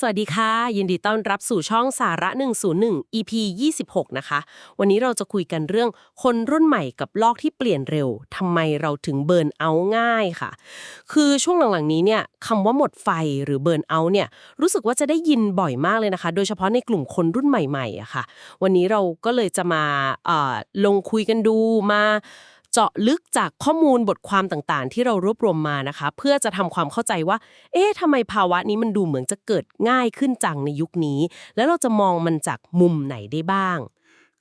สวัสดีค่ะ ยินดีต้อนรับสู่ช่องสาระ 101 EP 26 นะคะ วันนี้เราจะคุยกันเรื่องคนรุ่นใหม่กับโลกที่เปลี่ยนเร็วทำไมเราถึงเบิร์นเอาง่ายค่ะ คือช่วงหลังๆนี้เนี่ยคำว่าหมดไฟหรือเบิร์นเอาเนี่ยรู้สึกว่าจะได้ยินบ่อยมากเลยนะคะ โดยเฉพาะในกลุ่มคนรุ่นใหม่ๆอะค่ะ วันนี้เราก็เลยจะมาลงคุยกันดูมา เจาะลึกจากข้อมูลบทความต่างๆ ที่เรารวบรวมมานะคะ เพื่อจะทำความเข้าใจว่า เอ๊ะทำไมภาวะนี้มันดูเหมือนจะเกิดง่ายขึ้นจังในยุคนี้ แล้วเราจะมองมันจากมุมไหนได้บ้าง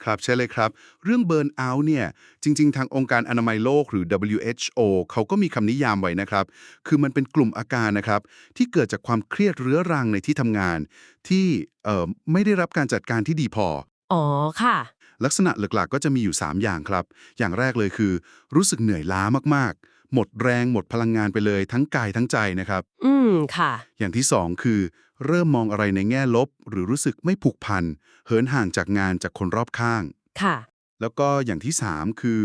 ครับใช่เลยครับ เรื่องเบิร์นเอาท์เนี่ย จริง ๆ ทางองค์การอนามัยโลกหรือ WHO เขาก็มีคำนิยามไว้นะครับ คือมันเป็นกลุ่มอาการนะครับ ที่เกิดจากความเครียดเรื้อรังในที่ทำงาน ที่เอ่อไม่ได้รับการจัดการที่ดีพอ อ๋อค่ะ ลักษณะหลักๆ ก็จะมีอยู่ 3 อย่างครับ อย่างแรกเลยคือ รู้สึกเหนื่อยล้ามากๆ หมดแรงหมดพลังงานไปเลยทั้งกายทั้งใจนะครับ อืมค่ะ อย่างที่ 2 คือ เริ่มมองอะไรในแง่ลบ หรือรู้สึกไม่ผูกพันเหินห่างจากงานจากคนรอบข้าง ค่ะ แล้วก็อย่างที่ 3 คือ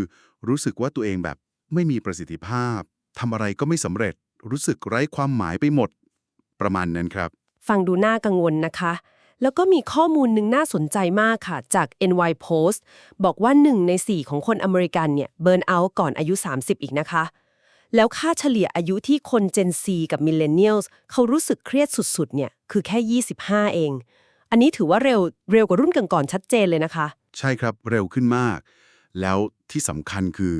รู้สึกว่าตัวเองแบบไม่มีประสิทธิภาพทำอะไรก็ไม่สำเร็จ รู้สึกไร้ความหมายไปหมด ประมาณนั้นครับ ฟังดูน่ากังวลนะคะ แล้วก็มีข้อมูลหนึ่งน่าสนใจมากค่ะ จาก NY Post บอกว่า 1 ใน 4 ของคนอเมริกันเนี่ยเบิร์นเอาท์ก่อนอายุ 30 อีกนะคะ แล้วค่าเฉลี่ยอายุที่คน Gen Z กับ Millennials เขารู้สึกเครียดสุดๆ เนี่ยคือแค่ 25 เอง อันนี้ถือว่าเร็วเร็วกว่ารุ่นก่อนๆชัดเจนเลยนะคะ ใช่ครับเร็วขึ้นมาก แล้วที่สำคัญคือ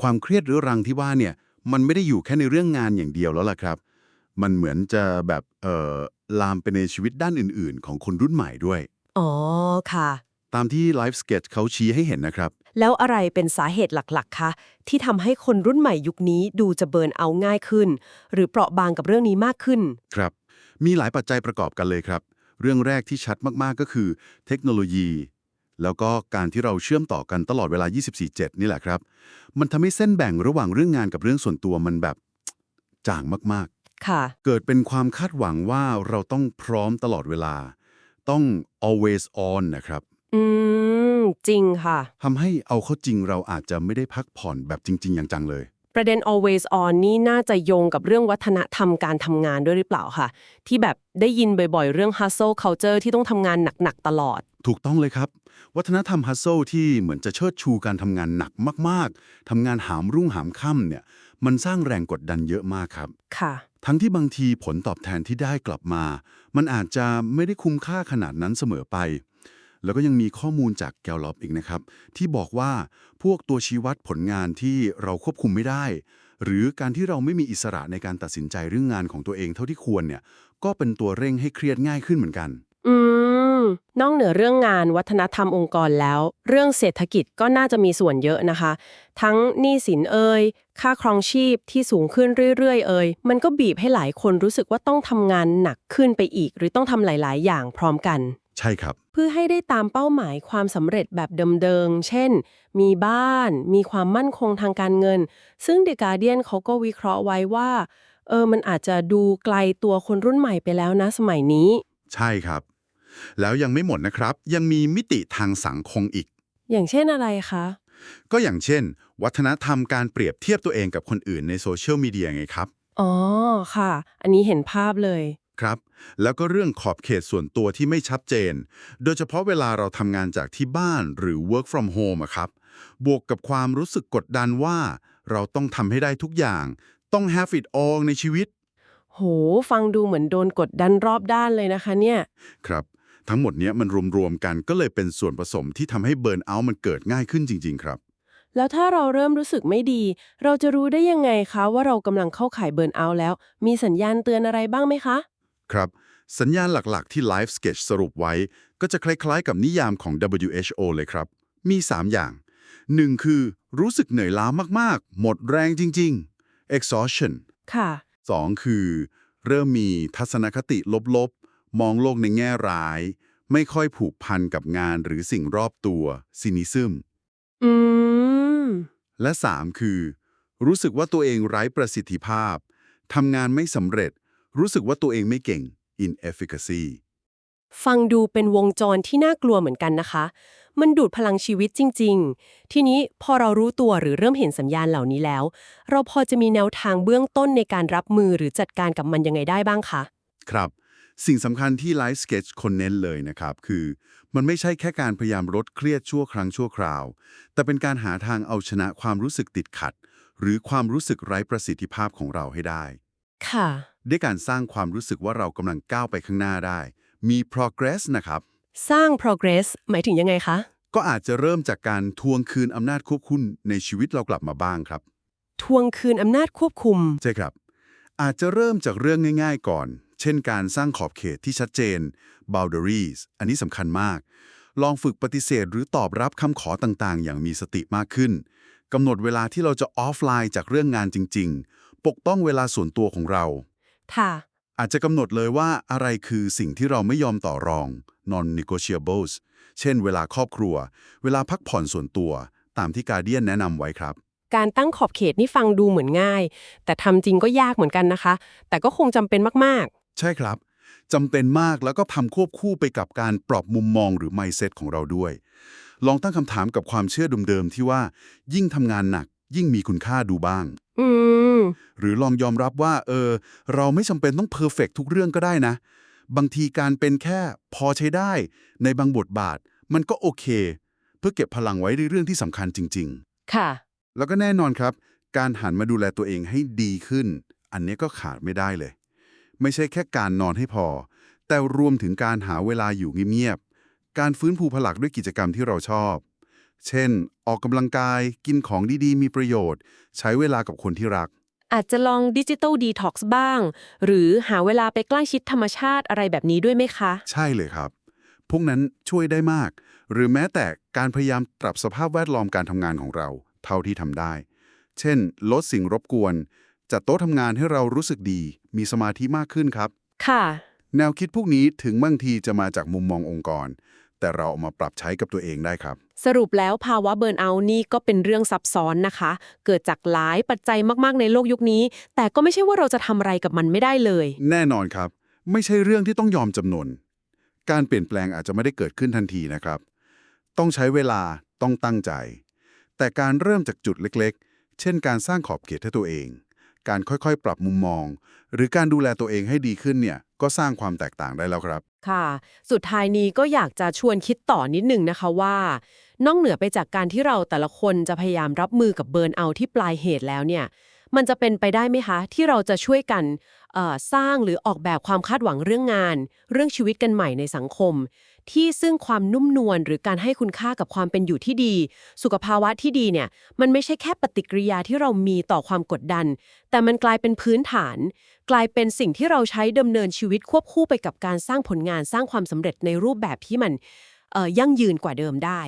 ความเครียดเรื้อรังที่ว่าเนี่ยมันไม่ได้อยู่แค่ในเรื่องงานอย่างเดียวแล้วล่ะครับ มันเหมือนจะแบบเอ่อลามไปในชีวิตด้านอื่น ๆ ของคนรุ่นใหม่ด้วย อ๋อค่ะ ตามที่ Life Sketch เขาชี้ให้เห็นนะครับ แล้วอะไรเป็นสาเหตุหลักๆคะที่ทำให้คนรุ่นใหม่ยุคนี้ดูจะเบิร์นเอาท์ง่ายขึ้น หรือเปราะบางกับเรื่องนี้มากขึ้น ครับ มีหลายปัจจัยประกอบกันเลยครับ เรื่องแรกที่ชัดมาก ๆ ก็คือ เทคโนโลยี แล้วก็การที่เราเชื่อมต่อกันตลอดเวลา 24/7 นี่แหละครับ มันทำให้เส้นแบ่งระหว่างเรื่องงานกับเรื่องส่วนตัวมันแบบจางมาก ค่ะๆเกิดเป็นความคาดหวังว่าเราต้องพร้อมตลอดเวลา ต้อง always on นะครับ อืม จริงค่ะ ทำให้เอาเข้าจริงเราอาจจะไม่ได้พักผ่อนแบบจริง ๆ อย่างจังเลย ประเด็น always on นี่น่าจะโยงกับเรื่องวัฒนธรรมการทำงานด้วยหรือเปล่าค่ะที่แบบได้ยินบ่อยๆ เรื่อง hustle culture ที่ต้องทำงานหนักๆ ตลอด ถูกต้องเลยครับ วัฒนธรรมฮัสโซที่เหมือนจะเชิดชูการทำงานหนักมากๆทำงานหามรุ่งหามค่ำเนี่ย มันสร้างแรงกดดันเยอะมากครับ ค่ะ ทั้งที่บางทีผลตอบแทนที่ได้กลับมา มันอาจจะไม่ได้คุ้มค่าขนาดนั้นเสมอไป แล้วก็ยังมีข้อมูลจากแกลลอปอีกนะครับ ที่บอกว่าพวกตัวชี้วัดผลงานที่เราควบคุมไม่ได้ หรือการที่เราไม่มีอิสระในการตัดสินใจเรื่องงานของตัวเองเท่าที่ควรเนี่ยก็เป็นตัวเร่งให้เครียดง่ายขึ้นเหมือนกัน อืมนอกเหนือเรื่องงานวัฒนธรรมองค์กรแล้ว เรื่องเศรษฐกิจก็น่าจะมีส่วนเยอะนะคะ ทั้งหนี้สินเอ่ยค่าครองชีพที่สูงขึ้นเรื่อย ๆ เอ่ยมันก็บีบให้หลายคนรู้สึกว่าต้องทำงานหนักขึ้นไปอีก หรือต้องทำหลาย ๆ อย่างพร้อมกัน ใช่ครับ เพื่อให้ได้ตามเป้าหมายความสำเร็จแบบเดิมๆ เช่น มีบ้าน มีความมั่นคงทางการเงิน ซึ่ง The Guardian เขาก็วิเคราะห์ไว้ว่า เออ มันอาจจะดูไกลตัวคนรุ่นใหม่ไปแล้วนะสมัยนี้ ใช่ครับ แล้วยังไม่หมดนะครับ ยังมีมิติทางสังคมอีก อย่างเช่นอะไรคะ ก็อย่างเช่น วัฒนธรรมการเปรียบเทียบตัวเองกับคนอื่นในโซเชียลมีเดียไงครับ อ๋อ ค่ะ อันนี้เห็นภาพเลย ครับ แล้วก็เรื่องขอบเขตส่วนตัวที่ไม่ชัดเจน โดยเฉพาะเวลาเราทำงานจากที่บ้านหรือ work from home อะครับ บวกกับความรู้สึกกดดันว่า เราต้องทำให้ได้ทุกอย่าง ต้อง have it all ในชีวิต โห ฟังดูเหมือนโดนกดดันรอบด้านเลยนะคะเนี่ย ครับ ทั้งหมดเนี้ยมันรวมๆกันก็เลยเป็นส่วนผสมที่ทำให้เบิร์นเอาท์มันเกิดง่ายขึ้นจริง ๆ ครับ แล้วถ้าเราเริ่มรู้สึกไม่ดี เราจะรู้ได้ยังไงคะว่าเรากำลังเข้าข่ายเบิร์นเอาท์แล้ว มีสัญญาณเตือนอะไรบ้างไหมคะ ครับ สัญญาณหลักๆ ที่ Life Sketch สรุปไว้ ก็จะคล้ายๆ กับนิยามของ WHO เลยครับ มี 3 อย่าง 1. คือ รู้สึกเหนื่อยล้ามากๆ หมดแรงจริง ๆ exhaustion ค่ะ 2. คือ เริ่มมีทัศนคติลบๆ มองโลกในแง่ร้าย ไม่ค่อยผูกพันกับงานหรือสิ่งรอบตัว cynicism อืม และ 3 คือ รู้สึกว่าตัวเองไร้ประสิทธิภาพทำงานไม่สำเร็จ รู้สึกว่าตัวเองไม่เก่ง inefficacy ฟังดูเป็นวงจรที่น่ากลัวเหมือนกันนะคะ มันดูดพลังชีวิตจริง ๆ ทีนี้พอเรารู้ตัวหรือเริ่มเห็นสัญญาณเหล่านี้แล้ว เราพอจะมีแนวทางเบื้องต้นในการรับมือหรือจัดการกับมันยังไงได้บ้างคะ ครับ สิ่งสำคัญที่ไลฟ์สเก t คนเน้นเลยนะครับ คือ มันไม่ใช่แค่การพยายามลดเครียดชั่วครั้งชั่วคราว แต่เป็นการหาทางเอาชนะความรู้สึกติดขัด หรือความรู้สึกไร้ประสิทธิภาพของเราให้ได้ ค่ะ ด้วยการสร้างความรู้สึกว่าเรากำลังก้าวไปข้างหน้าได้ มี progress นะครับ สร้าง progress หมายถึงยังไงคะ ก็อาจจะเริ่มจากการทวงคืนอำนาจควบคุมในชีวิตเรากลับมาบ้างครับ ทวงคืนอำนาจควบคุม ใช่ครับ อาจจะเริ่มจากเรื่องง่าย ๆ ก่อน เช่น การสร้างขอบเขตที่ชัดเจน boundaries อันนี้สำคัญมาก ลองฝึกปฏิเสธหรือตอบรับคำขอต่างๆ อย่างมีสติมากขึ้นกำหนดเวลาที่เราจะออฟไลน์จากเรื่องงานจริง ๆ ปกป้องเวลาส่วนตัวของเรา ค่ะ อาจจะกำหนดเลยว่าอะไรคือสิ่งที่เราไม่ยอมต่อรอง non negotiables เช่น เวลาครอบครัว เวลาพักผ่อนส่วนตัว ตามที่การเดียนแนะนำไว้ครับ การตั้งขอบเขตนี่ฟังดูเหมือนง่าย แต่ทำจริงก็ยากเหมือนกันนะคะ แต่ก็คงจำเป็นมากใช่ครับจำเป็นมากแล้วก็ทำควบคู่ไปกับการปรับมุมมองหรือ mindset ของเราด้วย ลองตั้งคำถามกับความเชื่อเดิมๆที่ว่า ยิ่งทำงานหนัก ยิ่งมีคุณค่าดูบ้างๆอืม หรือลองยอมรับว่า เออ เราไม่จำเป็นต้องเพอร์เฟกทุกเรื่องก็ได้นะ บางทีการเป็นแค่พอใช้ได้ ในบางบทบาท มันก็โอเค เพื่อเก็บพลังไว้ในเรื่องที่สำคัญจริง ๆ ค่ะ แล้วก็แน่นอนครับ การหันมาดูแลตัวเองให้ดีขึ้น อันนี้ก็ขาดไม่ได้เลย ไม่ใช่แค่การนอนให้พอ แต่รวมถึงการหาเวลาอยู่เงียบๆการฟื้นภูพลักด้วยกิจกรรมที่เราชอบเช่น ออกกำลังกาย กินของดีๆ มีประโยชน์ ใช้เวลากับคนที่รัก อาจจะลองดิจิ t a ลดีท็อกซ์บ้าง หรือหาเวลาไปใกล้ชิดธรรมชาติอะไรแบบนี้ด้วยไหมคะ ใช่เลยครับ พวกนั้นช่วยได้มาก หรือแม้แต่การพยายามปรับสภาพแวดล้อมการทำงานของเรา เท่าที่ทำได้ เช่น ลดสิ่งรบกวน จัดโต๊ะทำงานให้เรารู้สึกดี มีสมาธิมากขึ้นครับ ค่ะ แนวคิดพวกนี้ถึงบางทีจะมาจากมุมมององค์กร แต่เราเอามาปรับใช้กับตัวเองได้ครับ สรุปแล้วภาวะเบิร์นเอาท์นี่ก็เป็นเรื่องซับซ้อนนะคะ เกิดจากหลายปัจจัยมากๆในโลกยุคนี้ แต่ก็ไม่ใช่ว่าเราจะทำอะไรกับมันไม่ได้เลย แน่นอนครับ ไม่ใช่เรื่องที่ต้องยอมจำนน การเปลี่ยนแปลงอาจจะไม่ได้เกิดขึ้นทันทีนะครับ ต้องใช้เวลาต้องตั้งใจ แต่การเริ่มจากจุดเล็กๆ เช่น การสร้างขอบเขตให้ตัวเอง การค่อยๆ ปรับมุมมอง หรือการดูแลตัวเองให้ดีขึ้นเนี่ย ก็สร้างความแตกต่างได้แล้วครับ ค่ะ สุดท้ายนี้ก็อยากจะชวนคิดต่อนิดนึงนะคะว่า นอกเหนือไปจากการที่เราแต่ละคนจะพยายามรับมือกับเบิร์นเอาที่ปลายเหตุแล้วเนี่ย มันจะเป็นไปได้ไหมคะ ที่เราจะช่วยกันสร้างหรือออกแบบความคาดหวังเรื่องงาน เรื่องชีวิตกันใหม่ในสังคม ที่ซึ่งความนุ่มนวลหรือการให้คุณค่ากับความเป็นอยู่ที่ดี สุขภาวะที่ดีเนี่ยมันไม่ใช่แค่ปฏิกิริยาที่เรามีต่อความกดดัน แต่มันกลายเป็นพื้นฐาน กลายเป็นสิ่งที่เราใช้ดำเนินชีวิตควบคู่ไปกับการสร้างผลงานสร้างความสำเร็จในรูปแบบที่มันยั่งยืนกว่าเดิมได้